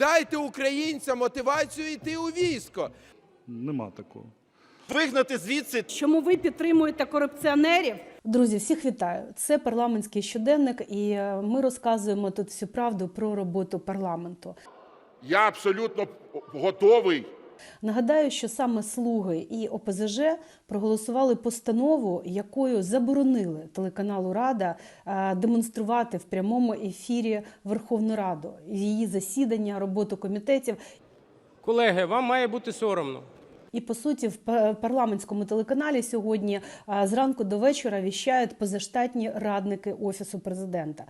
Дайте українцям мотивацію йти у військо. Нема такого. Вигнати звідси Чому ви підтримуєте корупціонерів? Друзі, всіх вітаю. Це парламентський щоденник, і е, ми розказуємо тут всю правду про роботу парламенту. Я абсолютно готовий Нагадаю, що саме слуги і ОПЗЖ проголосували постанову, якою заборонили телеканалу Рада е, демонструвати в прямому ефірі Верховну Раду, її засідання, роботу комітетів. Колеги, вам має бути соромно. І по суті, в парламентському телеканалі сьогодні е, зранку до вечора віщають позаштатні радники офісу президента.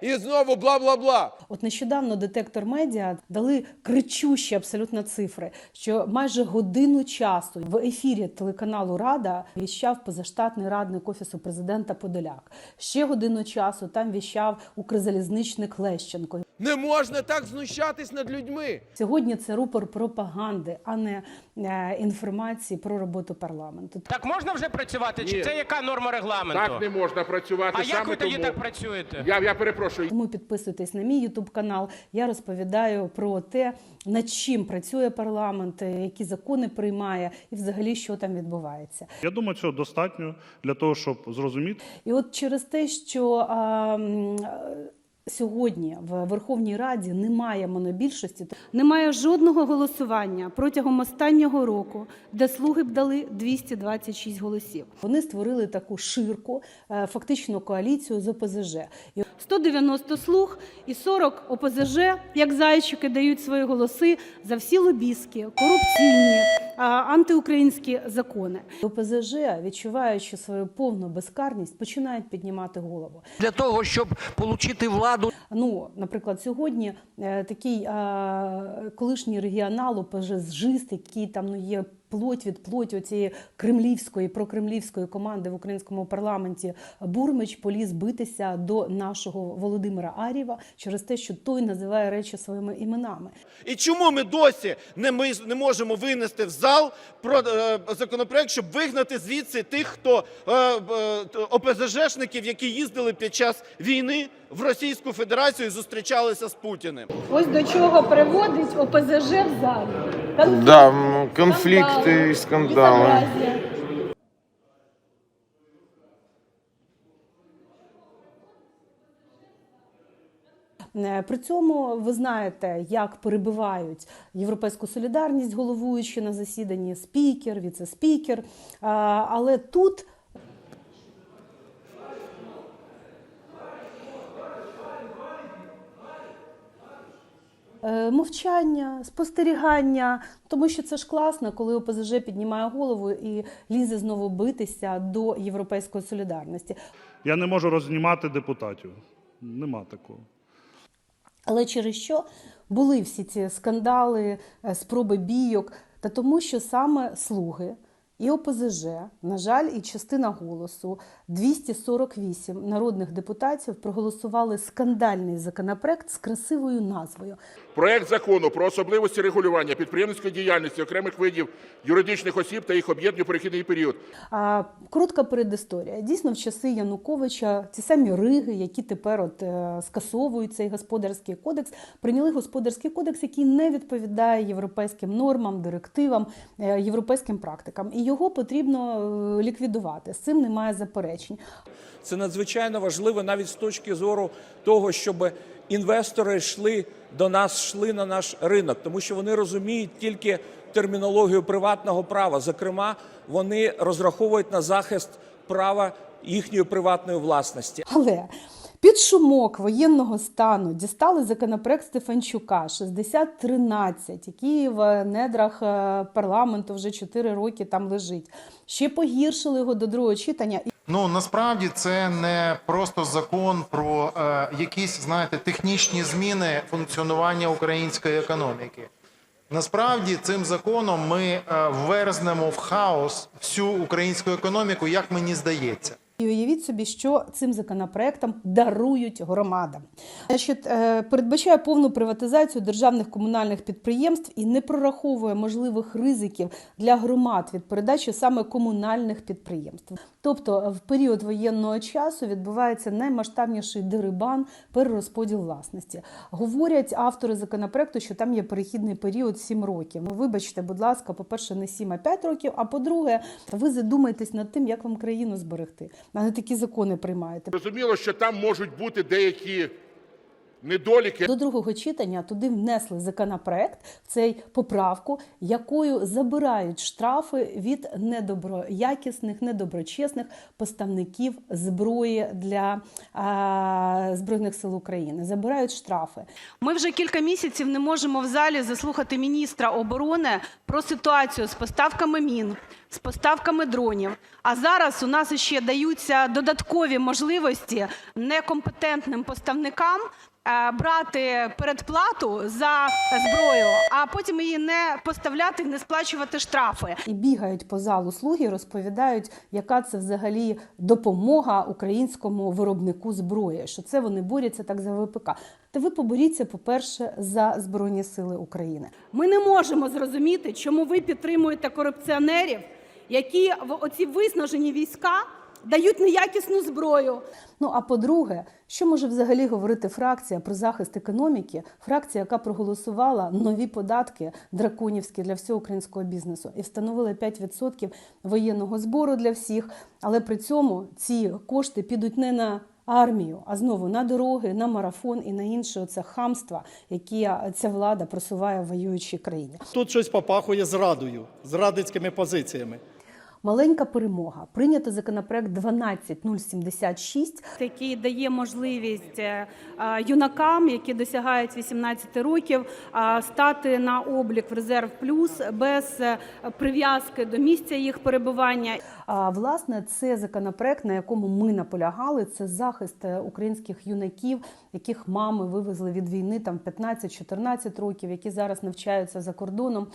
І знову бла-бла-бла. От нещодавно детектор медіа дали кричущі абсолютно цифри, що майже годину часу в ефірі телеканалу Рада віщав позаштатний радник офісу президента Подоляк. Ще годину часу там віщав укрзалізничник Лещенко. Не можна так знущатись над людьми. Сьогодні це рупор пропаганди, а не е, інформації про роботу парламенту. Так можна вже працювати? Чи Ні. це яка норма регламенту? Так не можна працювати. а як ви тоді тому... так працюєте? Я, я перепрошую. Тому підписуйтесь на мій ютуб канал. Я розповідаю про те, над чим працює парламент, які закони приймає, і взагалі що там відбувається. Я думаю, цього достатньо для того, щоб зрозуміти. І от через те, що а, сьогодні в Верховній Раді немає монобільшості, Немає жодного голосування протягом останнього року, де слуги б дали 226 голосів. вони створили таку ширку, е, фактично коаліцію з ОПЗЖ. І 190 слуг і 40 ОПЗЖ, як зайчики, дають свої голоси за всі лобістські, корупційні, антиукраїнські закони. ОПЗЖ, відчуваючи свою повну безкарність, починають піднімати голову. для того, щоб отримати владу. Ну, наприклад, сьогодні е, такий е, колишній регіонал ОПЖ-жист, який там ну, є плоть від плоті цієї кремлівської, прокремлівської команди в українському парламенті Бурмич поліз битися до нашого Володимира Арєва через те, що той називає речі своїми іменами. І чому ми досі не, ми, не можемо винести в зал про е, законопроект, щоб вигнати звідси тих, хто е, е, ОПЗЖшників, які їздили під час війни в Російську Федерацію і зустрічалися з Путіним? Ось до чого приводить ОПЗЖ в залі. Да, конфлікти і скандали. Е, При цьому ви знаєте, як перебивають європейську солідарність, головуючи на засіданні спікер, віце-спікер. Але тут Мовчання, спостерігання, тому що це ж класно, коли ОПЗЖ піднімає голову і лізе знову битися до європейської солідарності. Я не можу рознімати депутатів. Нема такого. Але через що були всі ці скандали, е, спроби бійок? Та тому, що саме слуги і ОПЗЖ, на жаль, і частина голосу, 248 народних депутатів проголосували скандальний законопроект з красивою назвою. Проект закону про особливості регулювання підприємницької діяльності окремих видів юридичних осіб та їх об'єднань у перехідний період. А, коротка передісторія. Дійсно, в часи Януковича ті самі Риги, які тепер от, е, скасовують цей господарський кодекс, прийняли господарський кодекс, який не відповідає європейським нормам, директивам, е, європейським практикам. І його потрібно е, ліквідувати. З цим немає заперечень. Це надзвичайно важливо навіть з точки зору того, щоб інвестори йшли до нас, йшли на наш ринок, тому що вони розуміють тільки термінологію приватного права. Зокрема, вони розраховують на захист права їхньої приватної власності. Але під шумок воєнного стану дістали законопроект Стефанчука 6013, який в недрах е, парламенту вже 4 роки там лежить. Ще погіршили його до другого читання. Ну насправді це не просто закон про е, якісь, знаєте, технічні зміни функціонування української економіки. Насправді цим законом ми е, верзнемо в хаос всю українську економіку, як мені здається. І уявіть собі, що цим законопроектом дарують громадам. Значить, е, передбачає повну приватизацію державних комунальних підприємств і не прораховує можливих ризиків для громад від передачі саме комунальних підприємств. Тобто, в період воєнного часу відбувається наймасштабніший дерибан, перерозподіл власності. Говорять автори законопроекту, що там є перехідний період 7 років. Вибачте, будь ласка, по-перше, не 7, а 5 років. А по-друге, ви задумайтесь над тим, як вам країну зберегти, а не такі закони приймаєте. Зрозуміло, що там можуть бути деякі недоліки. До другого читання туди внесли законопроект, в цей поправку, якою забирають штрафи від недоброякісних, недоброчесних поставників зброї для а, збройних сил України. Забирають штрафи. Ми вже кілька місяців не можемо в залі заслухати міністра оборони про ситуацію з поставками мін, з поставками дронів. А зараз у нас ще даються додаткові можливості некомпетентним поставникам брати передплату за зброю, а потім її не поставляти, не сплачувати штрафи. І бігають по залу слуги, розповідають, яка це взагалі допомога українському виробнику зброї, що це вони борються так за ВПК. Та ви поборіться, по-перше, за Збройні Сили України. Ми не можемо зрозуміти, чому ви підтримуєте корупціонерів, які в оці виснажені війська дають неякісну зброю. Ну а по-друге, що може взагалі говорити фракція про захист економіки? Фракція, яка проголосувала нові податки драконівські для всього українського бізнесу і встановила 5% воєнного збору для всіх. Але при цьому ці кошти підуть не на армію, а знову на дороги, на марафон і на інше оце хамство, яке ця влада просуває в воюючій країні. Тут щось попахує зрадою, зрадницькими позиціями. Маленька перемога. Прийнято законопроект 12076. який дає можливість е, е, юнакам, які досягають 18 років, е, стати на облік в резерв плюс без прив'язки до місця їх перебування. А власне, це законопроект, на якому ми наполягали. Це захист українських юнаків, яких мами вивезли від війни там 15-14 років, які зараз навчаються за кордоном.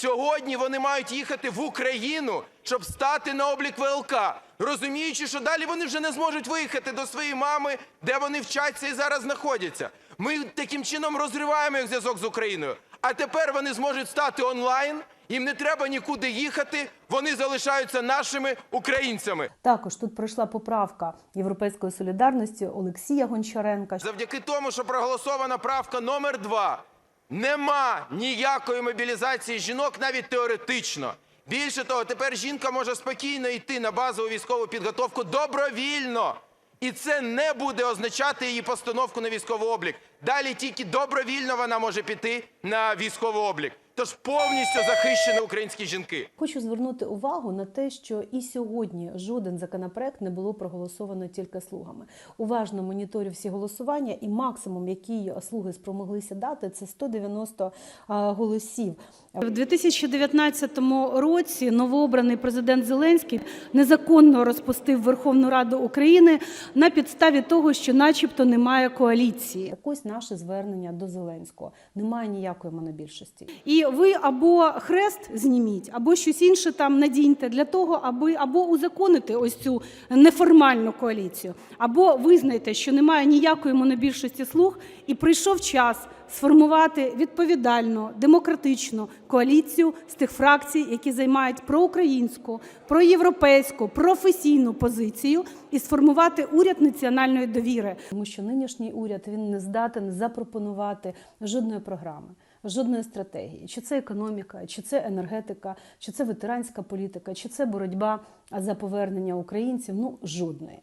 Сьогодні вони мають їхати в Україну, щоб стати на облік ВЛК, розуміючи, що далі вони вже не зможуть виїхати до своєї мами, де вони вчаться і зараз знаходяться. Ми таким чином розриваємо їх зв'язок з Україною. А тепер вони зможуть стати онлайн. Їм не треба нікуди їхати. Вони залишаються нашими українцями. Також тут пройшла поправка Європейської солідарності Олексія Гончаренка. Завдяки тому, що проголосована правка номер 2 нема ніякої мобілізації жінок навіть теоретично. Більше того, тепер жінка може спокійно йти на базову військову підготовку добровільно. І це не буде означати її постановку на військовий облік. Далі тільки добровільно вона може піти на військовий облік. Тож повністю захищені українські жінки. Хочу звернути увагу на те, що і сьогодні жоден законопроект не було проголосовано тільки слугами. Уважно моніторю всі голосування, і максимум, який слуги спромоглися дати, це 190 а, голосів. В 2019 році новообраний президент Зеленський незаконно розпустив Верховну Раду України на підставі того, що, начебто, немає коаліції. Так ось наше звернення до Зеленського. Немає ніякої монобільшості. І ви або хрест зніміть, або щось інше там надіньте для того, аби або узаконити ось цю неформальну коаліцію, або визнайте, що немає ніякої монобільшості слуг, і прийшов час сформувати відповідальну демократичну коаліцію з тих фракцій, які займають проукраїнську, проєвропейську, професійну позицію, і сформувати уряд національної довіри. Тому що нинішній уряд він не здатен запропонувати жодної програми. Жодної стратегії, чи це економіка, чи це енергетика, чи це ветеранська політика, чи це боротьба за повернення українців. Ну жодної.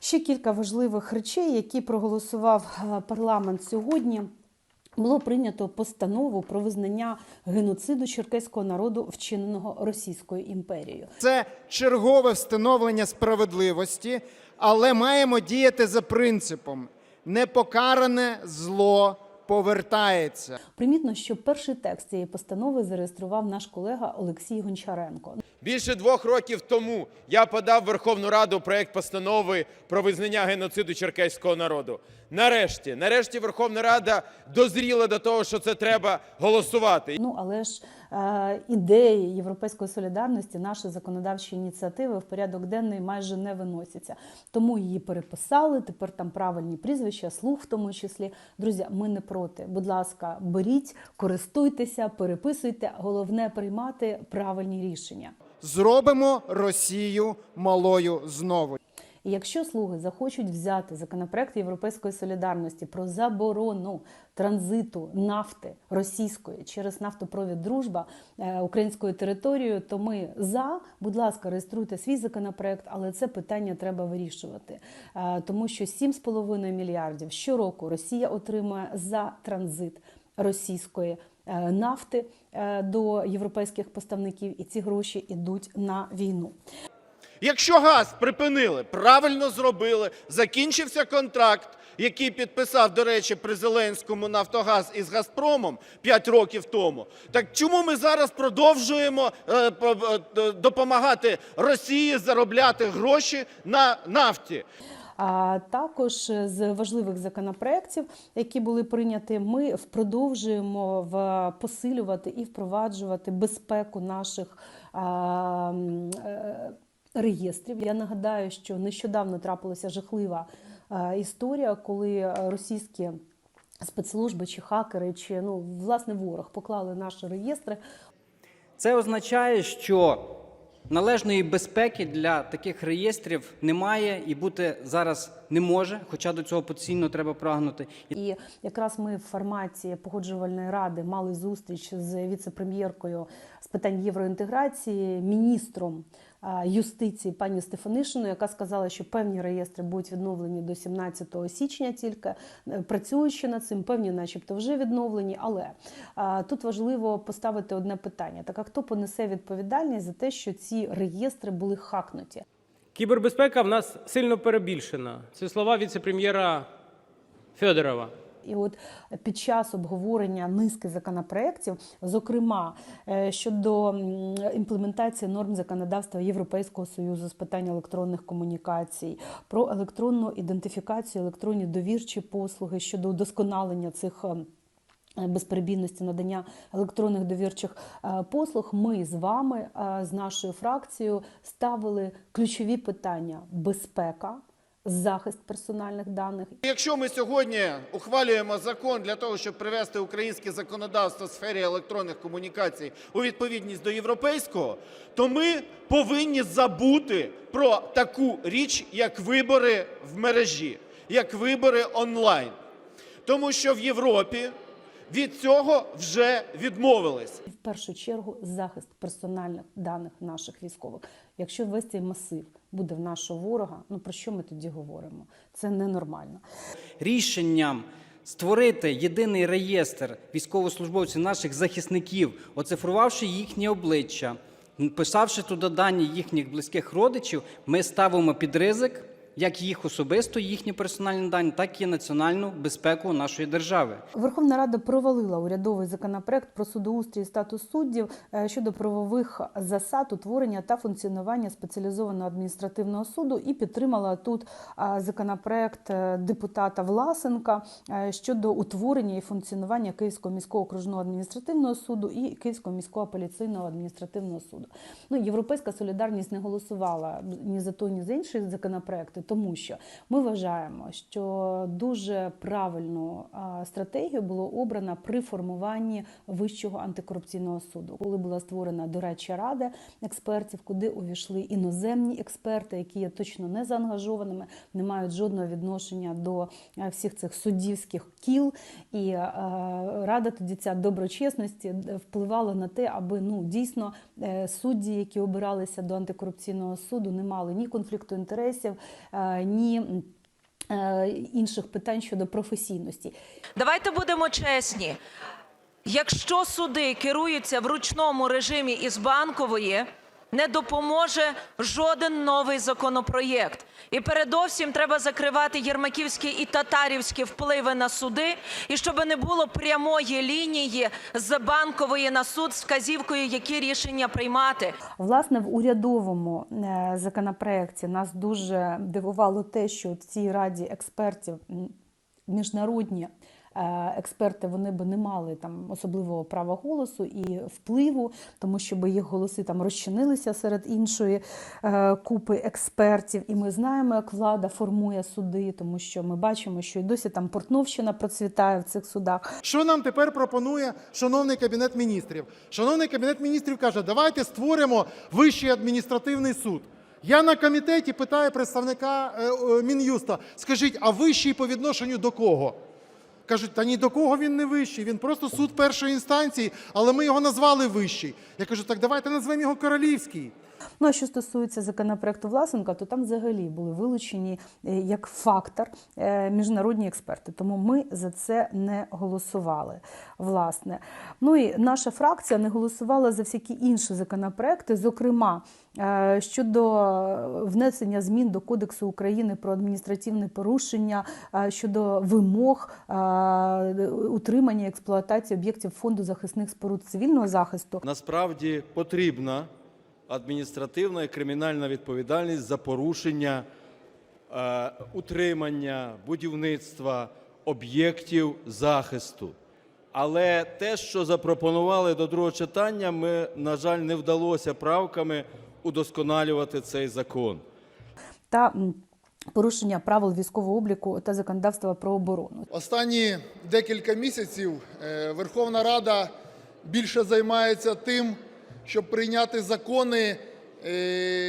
Ще кілька важливих речей, які проголосував е, парламент сьогодні. Було прийнято постанову про визнання геноциду черкеського народу, вчиненого Російською імперією. Це чергове встановлення справедливості, але маємо діяти за принципом: непокаране зло повертається. Примітно, що перший текст цієї постанови зареєстрував наш колега Олексій Гончаренко. Більше двох років тому я подав в Верховну Раду проект постанови про визнання геноциду черкеського народу. Нарешті, нарешті Верховна Рада дозріла до того, що це треба голосувати. Ну але ж ідеї європейської солідарності, наші законодавчі ініціативи в порядок денний майже не виносяться. Тому її переписали. Тепер там правильні прізвища, слух в тому числі. Друзі, ми не проти. Будь ласка, беріть, користуйтеся, переписуйте. Головне приймати правильні рішення. Зробимо Росію малою знову. І якщо слуги захочуть взяти законопроект Європейської солідарності про заборону транзиту нафти російської через нафтопровід Дружба е, українською територією, то ми за. Будь ласка, реєструйте свій законопроект, але це питання треба вирішувати, Е, тому що 7,5 мільярдів щороку Росія отримує за транзит російської е, нафти до європейських поставників, і ці гроші йдуть на війну. Якщо газ припинили, правильно зробили, закінчився контракт, який підписав, до речі, при Зеленському Нафтогаз із Газпромом 5 років тому. Так чому ми зараз продовжуємо е, е, допомагати Росії заробляти гроші на нафті? А також з важливих законопроєктів, які були прийняті, ми продовжуємо в посилювати і впроваджувати безпеку наших е, реєстрів. Я нагадаю, що нещодавно трапилася жахлива е, історія, коли російські спецслужби чи хакери, чи ну власне ворог поклали наші реєстри Це означає, що належної безпеки для таких реєстрів немає і бути зараз не може, хоча до цього постійно треба прагнути. І якраз ми в форматі погоджувальної ради мали зустріч з віце-прем'єркою з питань євроінтеграції, міністром юстиції пані Стефанишиною, яка сказала, що певні реєстри будуть відновлені до 17 січня, тільки Е, працюючи над цим, певні, начебто, вже відновлені. Але тут важливо поставити одне питання: так а хто понесе відповідальність за те, що ці реєстри були хакнуті? Кібербезпека в нас сильно перебільшена. Це слова віце-прем'єра Федорова. І от під час обговорення низки законопроєктів, зокрема е, щодо імплементації норм законодавства Європейського союзу з питань електронних комунікацій, про електронну ідентифікацію, електронні довірчі послуги щодо удосконалення цих. е, Безперебійності надання електронних довірчих е, послуг, ми з вами, з нашою фракцією, ставили ключові питання: безпека, захист персональних даних Якщо ми сьогодні ухвалюємо закон для того, щоб привести українське законодавство в сфері електронних комунікацій у відповідність до європейського, то ми повинні забути про таку річ, як вибори в мережі, як вибори онлайн. Тому що в Європі від цього вже відмовились. в першу чергу захист персональних даних наших військових. Якщо весь цей масив буде в нашого ворога, ну про що ми тоді говоримо? Це ненормально. Рішенням створити єдиний реєстр військовослужбовців наших захисників, оцифрувавши їхні обличчя, писавши туди дані їхніх близьких родичів, ми ставимо під ризик як їх особисто, їхні персональні дані, так і національну безпеку нашої держави. Верховна Рада провалила урядовий законопроект про судоустрій і статус суддів е, щодо правових засад утворення та функціонування спеціалізованого адміністративного суду і підтримала тут законопроект е, депутата Власенка е, щодо утворення і функціонування Київського міського окружного адміністративного суду і Київського міського апеляційного адміністративного суду. Ну, Європейська солідарність не голосувала ні за то, ні за інші законопроекти, тому що ми вважаємо, що дуже правильну стратегію було обрано при формуванні Вищого антикорупційного суду, коли була створена дорадча рада експертів, куди увійшли іноземні експерти, які є точно не заангажованими, не мають жодного відношення до всіх цих суддівських кіл. І рада тоді ця доброчесності е, впливала на те, аби ну дійсно е, судді, які обиралися до антикорупційного суду, не мали ні конфлікту інтересів, ні е, інших питань щодо професійності. Давайте будемо чесні. Якщо суди керуються в ручному режимі із банкової, не допоможе жоден новий законопроєкт. І передовсім треба закривати єрмаківські і татарівські впливи на суди, і щоб не було прямої лінії з банкової на суд з вказівкою, які рішення приймати. Власне, в урядовому е, законопроекті нас дуже дивувало те, що в цій раді експертів міжнародні експерти вони би не мали там особливого права голосу і впливу, тому що би їх голоси там розчинилися серед іншої е, купи експертів. І ми знаємо, як влада формує суди, тому що ми бачимо, що і досі там портновщина процвітає в цих судах. Що нам тепер пропонує шановний кабінет міністрів? Шановний кабінет міністрів каже, давайте створимо Вищий адміністративний суд. Я на комітеті питаю представника е, е, Мін'юста, скажіть, а вищий по відношенню до кого? Кажуть, та ні до кого він не вищий, він просто суд першої інстанції, але ми його назвали вищий. Я кажу, так давайте назвемо його королівський. Ну а що стосується законопроекту Власенка, то там взагалі були вилучені е, як фактор е, міжнародні експерти. Тому ми за це не голосували. Власне, ну і наша фракція не голосувала за всякі інші законопроекти, зокрема е, щодо внесення змін до Кодексу України про адміністративне порушення, щодо вимог утримання експлуатації об'єктів фонду захисних споруд цивільного захисту. Насправді потрібна адміністративна і кримінальна відповідальність за порушення е, утримання, будівництва об'єктів захисту. Але те, що запропонували до другого читання, ми, на жаль, не вдалося правками удосконалювати цей закон. та порушення правил військового обліку та законодавства про оборону. Останні декілька місяців е, Верховна Рада більше займається тим, щоб прийняти закони, е,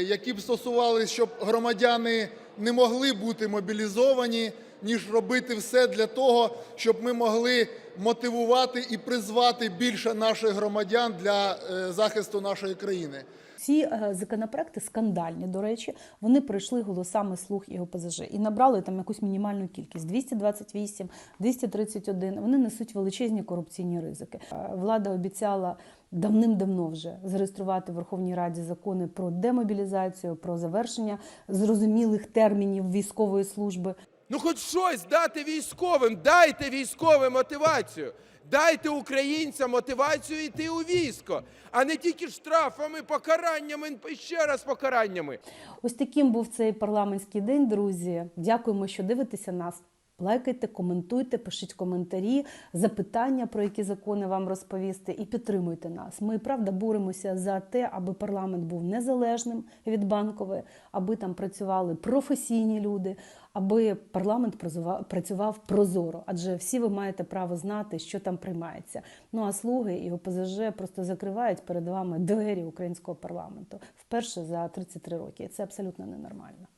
які б стосувалися, щоб громадяни не могли бути мобілізовані, ніж робити все для того, щоб ми могли мотивувати і призвати більше наших громадян для е, захисту нашої країни. Ці е, законопроекти скандальні, до речі, вони пройшли голосами слуг і ОПЗЖ і набрали там якусь мінімальну кількість 228, 231. Вони несуть величезні корупційні ризики. Е, Влада обіцяла давним-давно вже зареєструвати в Верховній Раді закони про демобілізацію, про завершення зрозумілих термінів військової служби. Ну, хоч щось дати військовим, дайте військовим мотивацію. Дайте українцям мотивацію йти у військо, а не тільки штрафами, покараннями, і ще раз покараннями. Ось таким був цей парламентський день, друзі. Дякуємо, що дивитеся нас. Лайкайте, коментуйте, пишіть коментарі, запитання, про які закони вам розповісти, і підтримуйте нас. Ми правда боремося за те, аби парламент був незалежним від банкової, аби там працювали професійні люди, аби парламент працював прозоро. Адже всі ви маєте право знати, що там приймається. Ну а слуги і ОПЗЖ просто закривають перед вами двері українського парламенту вперше за 33 роки. Це абсолютно ненормально.